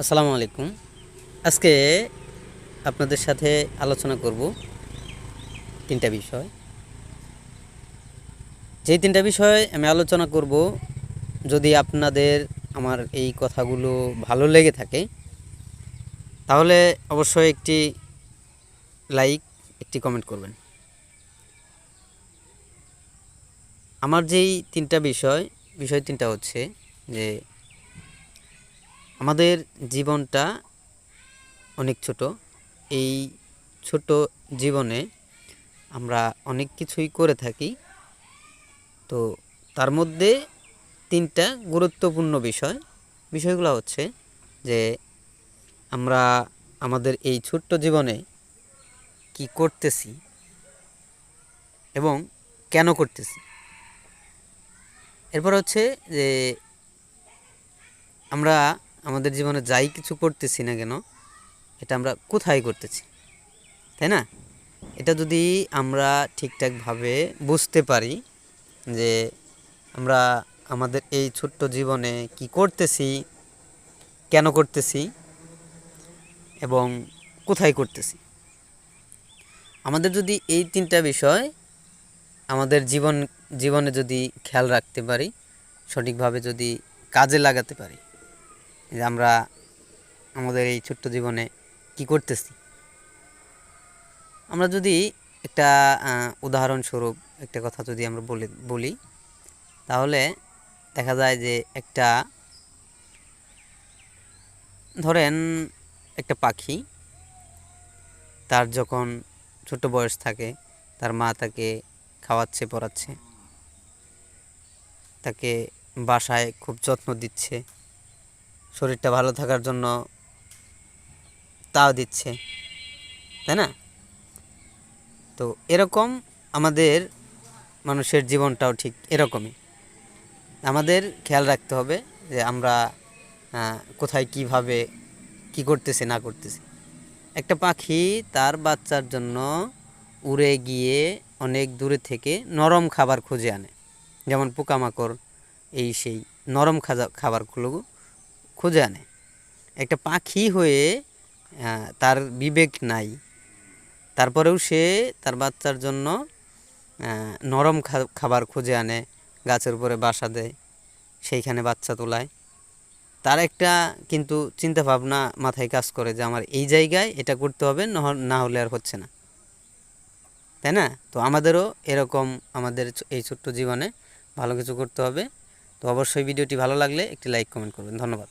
আসসালামু আলাইকুম। আজকে আপনাদের সাথে আলোচনা করব তিনটা বিষয়। যেই তিনটা বিষয় আমি আলোচনা করব, যদি আপনাদের আমার এই কথাগুলো ভালো লেগে থাকে, তাহলে অবশ্যই একটি লাইক, একটি কমেন্ট করবেন। আমার যেই তিনটা বিষয় বিষয় তিনটা হচ্ছে যে আমাদের জীবনটা অনেক ছোট। এই ছোট জীবনে আমরা অনেক কিছুই করে থাকি। তো তার মধ্যে তিনটা গুরুত্বপূর্ণ বিষয়। বিষয়গুলো হচ্ছে যে আমরা আমাদের এই ছোট্ট জীবনে কি করতেছি এবং কেন করতেছি। এরপর হচ্ছে যে আমরা আমাদের জীবনে যাই কিছু করতেছি না কেন, এটা আমরা কোথায় করতেছি? তাই না? এটা যদি আমরা ঠিকঠাকভাবে বুঝতে পারি যে আমরা আমাদের এই ছোট্ট জীবনে কি করতেছি, কেন করতেছি এবং কোথায় করতেছি? আমাদের যদি এই তিনটা বিষয় আমাদের জীবন, জীবনে যদি খেয়াল রাখতে পারি, সঠিকভাবে যদি কাজে লাগাতে পারি যে আমরা আমাদের এই ছোট্ট জীবনে কি করতেছি? আমরা যদি একটা উদাহরণস্বরূপ একটা কথা যদি আমরা বলে, বলি, তাহলে দেখা যায় যে একটা, ধরেন একটা পাখি, তার যখন ছোট বয়স থাকে, তার মা তাকে খাওয়াচ্ছে, পড়াচ্ছে, তাকে বাসায় খুব যত্ন দিচ্ছে শরীরটা ভালো থাকার জন্য তাও দিচ্ছে, তাই না? তো এরকম আমাদের মানুষের জীবনটাও ঠিক এরকমই। আমাদের খেয়াল রাখতে হবে যে আমরা কোথায় কীভাবে, কি করতেছে, না করতেছে। একটা পাখি তার বাচ্চার জন্য উড়ে গিয়ে অনেক দূরে থেকে নরম খাবার খুঁজে আনে। যেমন পোকামাকড়, এই সেই নরম খাজা, খাবারগুলো খুঁজে আনে। একটা পাখি হয়ে তার বিবেক নাই। তারপরেও সে তার বাচ্চার জন্য নরম খাবার খুঁজে আনে, গাছের উপরে বাসা দেয়, সেইখানে বাচ্চা তোলায়। তার একটা কিন্তু চিন্তা ভাবনা মাথায় কাজ করে যে আমার এই জায়গায় এটা করতে হবে না হলে আর হচ্ছে না। তাই না? তো আমাদেরও এরকম আমাদের এই ছোট্ট জীবনে ভালো কিছু করতে হবে। তো অবশ্যই ভিডিওটি ভালো লাগলে একটি লাইক, কমেন্ট করবেন। ধন্যবাদ।